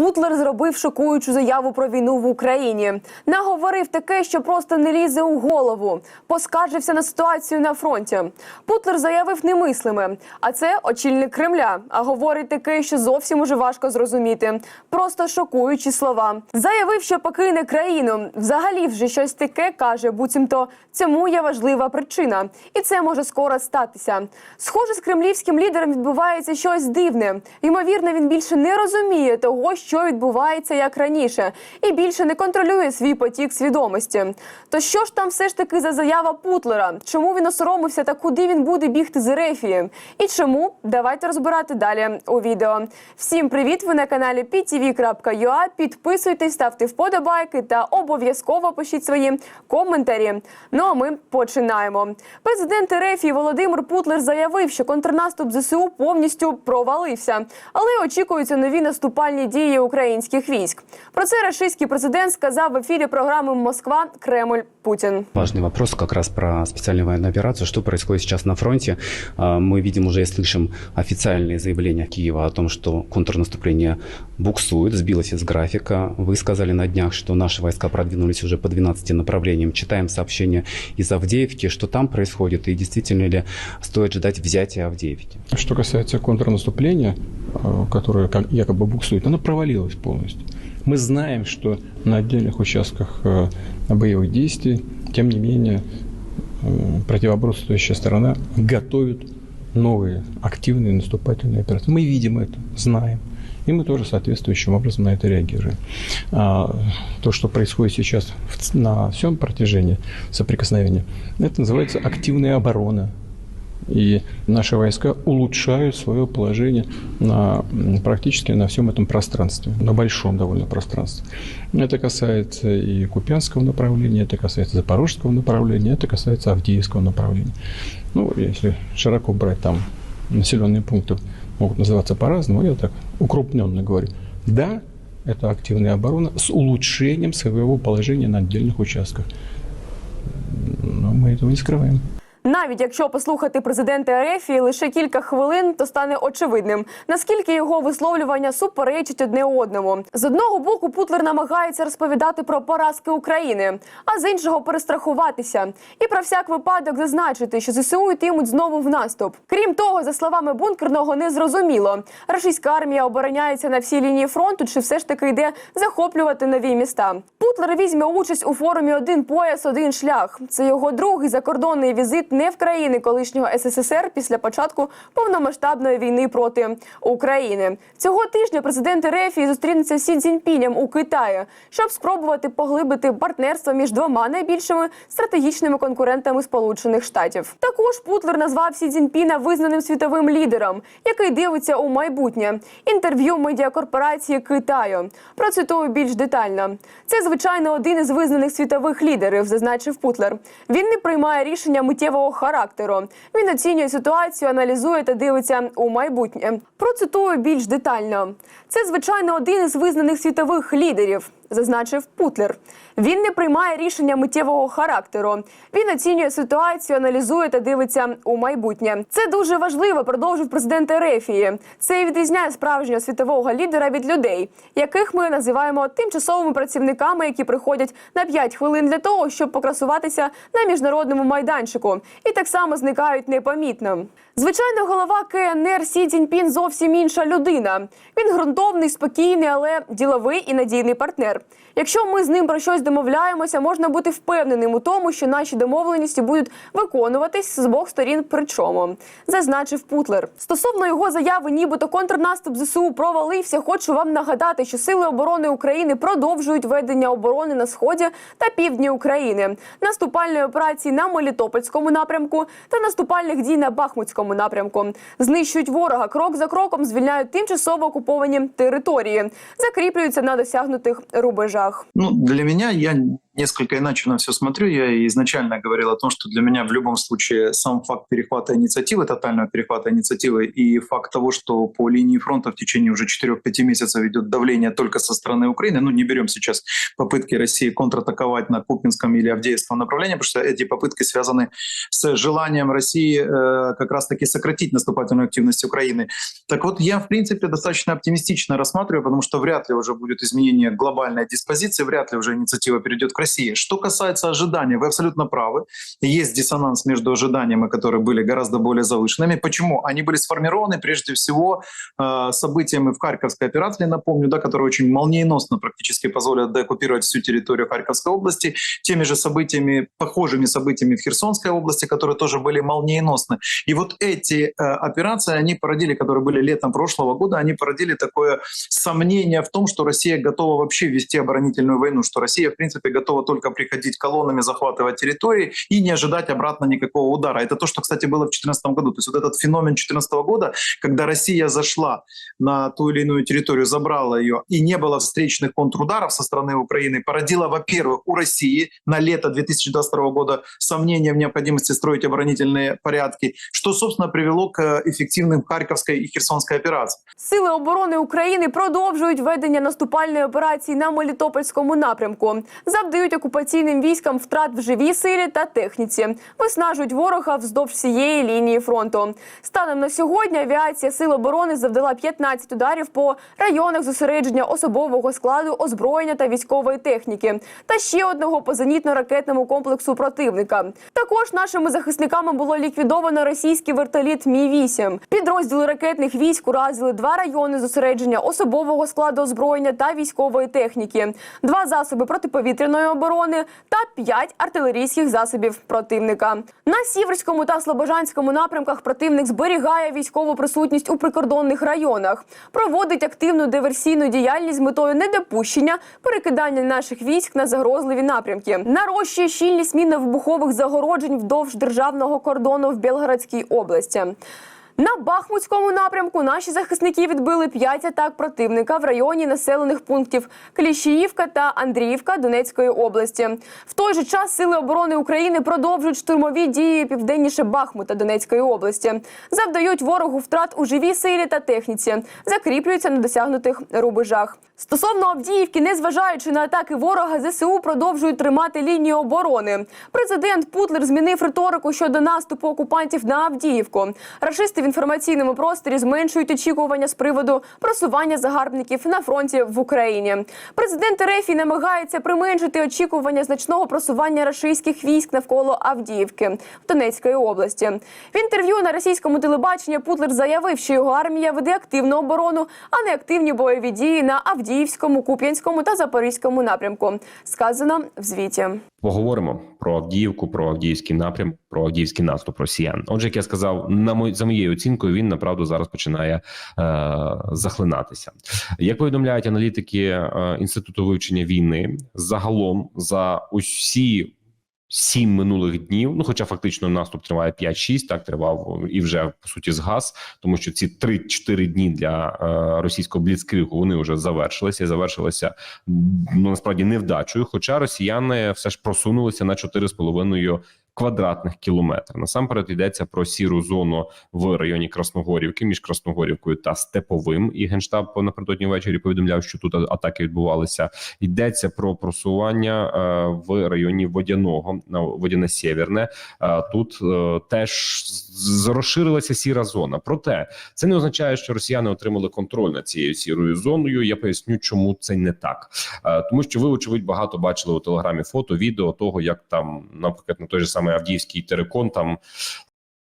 Путлер зробив шокуючу заяву про війну в Україні. Наговорив таке, що просто не лізе у голову. Поскаржився на ситуацію на фронті. Путлер заявив немислиме, а це очільник Кремля. А говорить таке, що зовсім уже важко зрозуміти. Просто шокуючі слова. Заявив, що покине країну. Взагалі вже щось таке каже, буцімто цьому є важлива причина, і це може скоро статися. Схоже, з кремлівським лідером відбувається щось дивне. Ймовірно, він більше не розуміє того, що відбувається як раніше, і більше не контролює свій потік свідомості. То що ж там все ж таки за заява Путлера? Чому він осоромився та куди він буде бігти з Ерефії? І чому? Давайте розбирати далі у відео. Всім привіт! Ви на каналі ptv.ua. Підписуйтесь, ставте вподобайки та обов'язково пишіть свої коментарі. Ну а ми починаємо. Президент Ерефії Володимир Путлер заявив, що контрнаступ ЗСУ повністю провалився, але очікуються нові наступальні дії українських військ. Про це рашистський президент сказав в ефірі програми Москва Кремль Путін. Важный вопрос как раз про специальную военную операцию. Что происходит сейчас на фронте? А, Мы видим уже и слышим официальные заявления Киева о том, что контрнаступление буксует, сбилось из графика. Вы сказали на днях, что наши войска продвинулись уже по 12 направлениям. Читаем сообщения из Авдеевки, что там происходит, и действительно ли стоит ждать взятия Авдеевки. Что касается контрнаступления, э, которое как- якобы буксует, оно провалилось полностью. Мы знаем, что на отдельных участках э, боевых действий, тем не менее, э, противоборствующая сторона готовит новые активные наступательные операции. Мы видим это, знаем. И мы тоже соответствующим образом на это реагируем. А, то, что происходит сейчас в на всем протяжении соприкосновения, это называется активная оборона. И наши войска улучшают свое положение на, практически на всем этом пространстве, на большом довольно пространстве. Это касается и Купянского направления, это касается Запорожского направления, это касается Авдеевского направления. Ну, если широко брать там населенные пункты могут называться по-разному, я так укрупненно говорю. Да, это активная оборона с улучшением своего положения на отдельных участках. Но мы этого не скрываем. Навіть якщо послухати президента Ерефії лише кілька хвилин, то стане очевидним, наскільки його висловлювання суперечать одне одному. З одного боку, Путлер намагається розповідати про поразки України, а з іншого перестрахуватися і про всяк випадок зазначити, що ЗСУ йтимуть знову в наступ. Крім того, за словами бункерного, не зрозуміло, російська армія обороняється на всій лінії фронту, чи все ж таки йде захоплювати нові міста. Путлер візьме участь у форумі Один пояс, один шлях. Це його другий закордонний візит не в країни колишнього СССР після початку повномасштабної війни проти України. Цього тижня президент Ерефії зустрінеться з Сі Цзіньпінем у Китаї, щоб спробувати поглибити партнерство між двома найбільшими стратегічними конкурентами Сполучених Штатів. Також Путлер назвав Сі Цзіньпіна визнаним світовим лідером, який дивиться у майбутнє. Інтерв'ю медіакорпорації Китаю. Процитую більш детально. Це звичайно один із визнаних світових лідерів, зазначив Путлер. Він не приймає рішення миттєвого характеру. Він оцінює ситуацію, аналізує та дивиться у майбутнє. Процитую більш детально. Це звичайно один із визнаних світових лідерів, зазначив Путлер. Він не приймає рішення миттєвого характеру. Він оцінює ситуацію, аналізує та дивиться у майбутнє. Це дуже важливо, продовжив президент Ерефії. Це і відрізняє справжнього світового лідера від людей, яких ми називаємо тимчасовими працівниками, які приходять на 5 хвилин для того, щоб покрасуватися на міжнародному майданчику, і так само зникають непомітно. Звичайно, голова КНР Сі Цзіньпін зовсім інша людина. Він ґрунтовний, спокійний, але діловий і надійний партнер. Якщо ми з ним про щось домовляємося, можна бути впевненим у тому, що наші домовленості будуть виконуватись з обох сторін. Причому зазначив Путлер. Стосовно його заяви, нібито контрнаступ ЗСУ провалився. Хочу вам нагадати, що сили оборони України продовжують ведення оборони на сході та півдні України, наступальної операції на Мелітопольському напрямку та наступальних дій на Бахмутському напрямку. Знищують ворога крок за кроком, звільняють тимчасово окуповані території, закріплюються на досягнутих рубежах. Ну, для меня я несколько иначе на все смотрю. Я изначально говорил о том, что для меня в любом случае сам факт перехвата инициативы, тотального перехвата инициативы и факт того, что по линии фронта в течение уже 4-5 месяцев идет давление только со стороны Украины, ну не берем сейчас попытки России контратаковать на Купинском или Авдеевском направлении, потому что эти попытки связаны с желанием России э, как раз-таки сократить наступательную активность Украины. Так вот, я, в принципе, достаточно оптимистично рассматриваю, потому что вряд ли уже будет изменение глобальной диспозиции, вряд ли уже инициатива перейдет к России. Что касается ожидания, вы абсолютно правы. Есть диссонанс между ожиданиями, которые были гораздо более завышенными. Почему? Они были сформированы прежде всего э, событиями в Харьковской операции, напомню, да, которая очень молниеносно практически позволила деоккупировать всю территорию Харьковской области, теми же событиями, похожими событиями в Херсонской области, которые тоже были молниеносны. И вот эти э, операции, они породили, которые были летом прошлого года, они породили такое сомнение в том, что Россия готова вообще вести оборонительную войну, что Россия, в принципе, готова только приходить колоннами, захватывать территории и не ожидать обратно никакого удара. Это то, что, кстати, было в 2014 году. То есть вот этот феномен 2014 года, когда Россия зашла на ту или иную территорию, забрала ее, и не было встречных контрударов со стороны Украины, породила, во-первых, у России на лето 2022 года сомнения в необходимости строить оборонительные порядки, что, собственно, привело к эффективным Харьковской и Херсонской операциям. Сили оборони України продовжують ведення наступальної операції на Мелітопольському напрямку, завдають окупаційним військам втрат в живій силі та техніці, виснажують ворога вздовж всієї лінії фронту. Станом на сьогодні авіація Сил оборони завдала 15 ударів по районах зосередження особового складу, озброєння та військової техніки, та ще одного по зенітно-ракетному комплексу противника. Також нашими захисниками було ліквідовано російський вертоліт Мі 8 Підрозділи ракетних військ уразили два райони зосередження особового складу озброєння та військової техніки, два засоби протиповітряної оборони та п'ять артилерійських засобів противника. На сіверському та слобожанському напрямках противник зберігає військову присутність у прикордонних районах, проводить активну диверсійну діяльність з метою недопущення перекидання наших військ на загрозливі напрямки, нарощує щільність мінно-вибухових загороджень вдовж державного кордону в Білгородській області. На Бахмутському напрямку наші захисники відбили п'ять атак противника в районі населених пунктів Кліщіївка та Андріївка Донецької області. В той же час сили оборони України продовжують штурмові дії південніше Бахмута Донецької області, завдають ворогу втрат у живій силі та техніці, закріплюються на досягнутих рубежах. Стосовно Авдіївки, незважаючи на атаки ворога, ЗСУ продовжують тримати лінію оборони. Президент Путлер змінив риторику щодо наступу окупантів на Авдіївку. Рашисти інформаційному просторі зменшують очікування з приводу просування загарбників на фронті в Україні. Президент Рефі намагається применшити очікування значного просування рашистських військ навколо Авдіївки в Донецької області. В інтерв'ю на російському телебаченні Путлер заявив, що його армія веде активну оборону, а не активні бойові дії на Авдіївському, Куп'янському та Запорізькому напрямку. Сказано в звіті. Поговоримо про Авдіївку, про Авдіївський напрям, про Авдіївський наступ росіян. Отже, як я сказав, на мой, за моєю оцінкою, він направду зараз починає е, захлинатися. Як повідомляють аналітики е, інституту вивчення війни, загалом за усі. Сім минулих днів, ну хоча фактично наступ триває 5-6, так тривав і вже по суті згас, тому що ці 3-4 дні для е, російського бліцкригу вони вже завершилися і завершилися ну насправді невдачею. Хоча росіяни все ж просунулися на 4,5 квадратних кілометр. Насамперед йдеться про сіру зону в районі Красногорівки між Красногорівкою та Степовим. І генштаб напередодні ввечері повідомляв, що тут атаки відбувалися. Йдеться про просування е, в районі Водяного на Водяне Сєвєрне. Е, тут е, теж розширилася сіра зона. Проте це не означає, що росіяни отримали контроль над цією сірою зоною. Я поясню, чому це не так, тому що ви очевидь багато бачили у телеграмі фото, відео того, як там, наприклад, на той же самий Авдіївський терикон там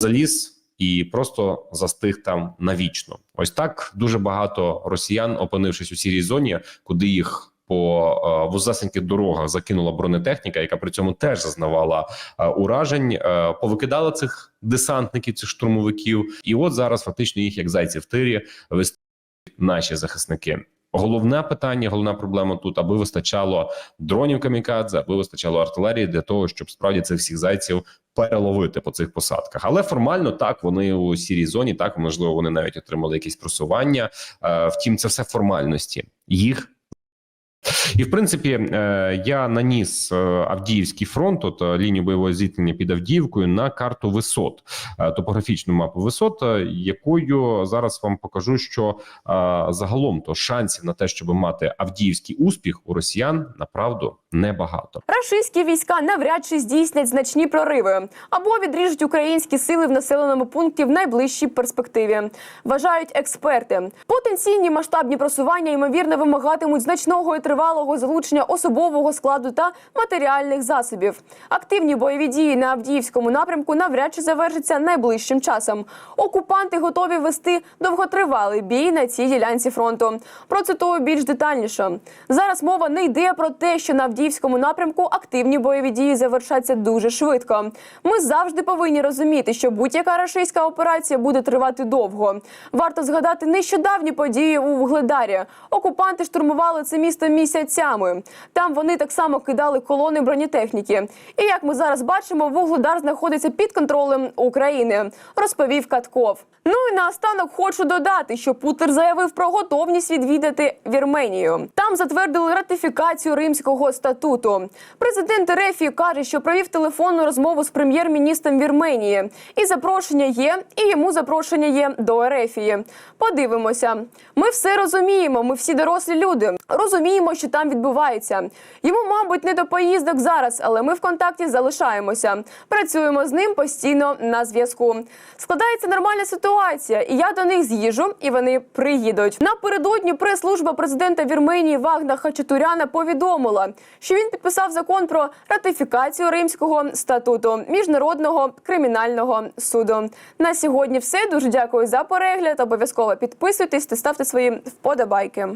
заліз. І просто застиг там навічно. Ось так дуже багато росіян, опинившись у сірій зоні, куди їх по е, вузасеньких дорогах закинула бронетехніка, яка при цьому теж зазнавала е, уражень, е, повикидала цих десантників, цих штурмовиків, і от зараз фактично їх як зайці в тирі вести наші захисники. Головне питання, головна проблема тут, аби вистачало дронів камікадзе, аби вистачало артилерії для того, щоб справді цих всіх зайців переловити по цих посадках. Але формально так вони у сірій зоні, так можливо, вони навіть отримали якісь просування. Е, втім, це все формальності. Їх І в принципі, е, я наніс е, Авдіївський фронт, от е, лінію бойового зіткнення під Авдіївкою на карту висот, топографічну мапу висот, якою зараз вам покажу, що загалом то шансів на те, щоб мати Авдіївський успіх у росіян направду небагато. Рашистські війська навряд чи здійснять значні прориви або відріжуть українські сили в населеному пункті в найближчій перспективі. Вважають експерти. Потенційні масштабні просування ймовірно вимагатимуть значного і тривалого залучення особового складу та матеріальних засобів. Активні бойові дії на Авдіївському напрямку навряд чи завершаться найближчим часом. Окупанти готові вести довготривалий бій на цій ділянці фронту. Процитую більш детальніше. Зараз мова не йде про те, що на Авдіївському напрямку активні бойові дії завершаться дуже швидко. Ми завжди повинні розуміти, що будь-яка рашистська операція буде тривати довго. Варто згадати нещодавні події у Вугледарі. Окупанти штурмували це місто місяцями. Там вони так само кидали колони бронетехніки. І як ми зараз бачимо, Вугледар знаходиться під контролем України, розповів Катков. Ну і наостанок хочу додати, що Путер заявив про готовність відвідати Вірменію. Там затвердили ратифікацію Римського статуту. Президент Рефі каже, що провів телефонну розмову з прем'єр-міністром Вірменії. І запрошення є, і йому запрошення є до Ерефії. Подивимося. Ми все розуміємо. Ми всі дорослі люди. Розуміємо, що там відбувається. Йому, мабуть, не до поїздок зараз, але ми в контакті залишаємося. Працюємо з ним постійно на зв'язку. Складається нормальна ситуація, і я до них з'їжджу, і вони приїдуть. Напередодні прес-служба президента Вірменії Вагна Хачатуряна повідомила, що він підписав закон про ратифікацію Римського статуту міжнародного кримінального суду. На сьогодні все. Дуже дякую за перегляд. Обов'язково підписуйтесь та ставте свої вподобайки.